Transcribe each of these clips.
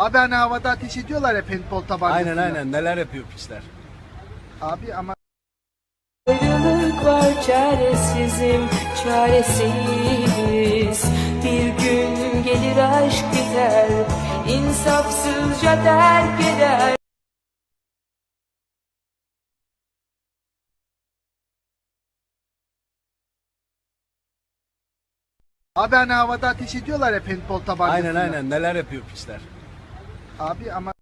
Abi hani havada ateş ediyorlar ya paintball tabancasıyla. Aynen aynen neler yapıyor piçler. Abi ama Ayrılık var çaresizim, çaresiz Bir gün gelir aşk biter, insafsızca terk eder abi hani havada ateş ediyorlar ya paintball tabancasıyla. Aynen aynen neler yapıyor piçler. Abi ama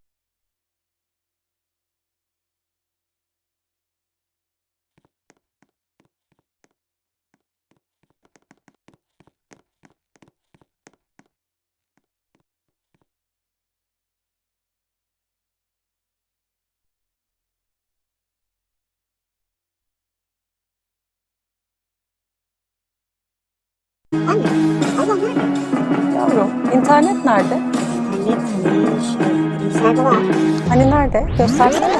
Yavrum, internet nerede? Bilgisayarda var. Hani nerede? Göstersene.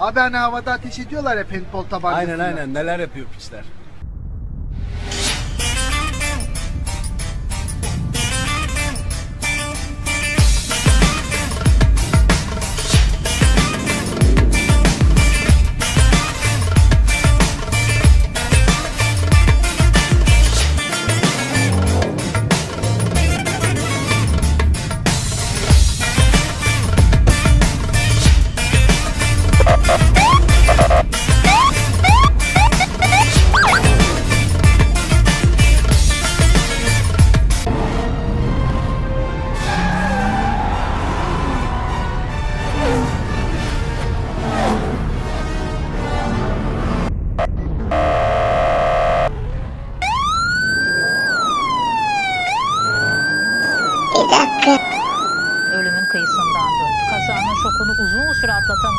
Abi hani havada ateş ediyorlar ya paintball tabancasıyla. Aynen aynen neler yapıyor piçler. Kıyısından döndü. Kazanın şokunu uzun süre atlatan